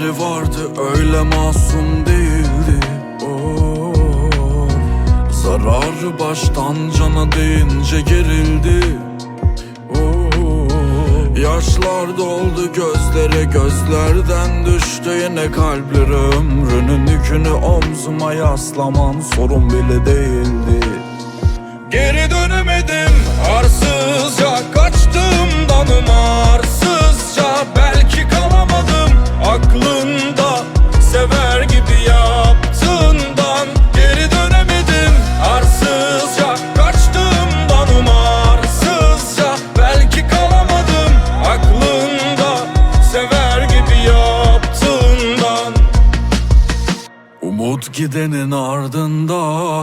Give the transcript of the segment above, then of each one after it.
Hayalleri vardı öyle masum değildi oh. Zararı baştan cana değince gerildi oh. Yaşlar doldu gözlere gözlerden düştü yine kalplere Ömrünün yükünü omzuma yaslaman sorun bile değildi Geri dönemedim arsız Umut gidenin ardında.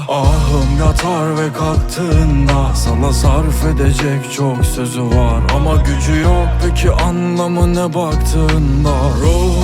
Ahım yatar ve kalktığında Sana sarf edecek çok sözü var. Ama gücü yok peki anlamı ne baktığında? Ruhum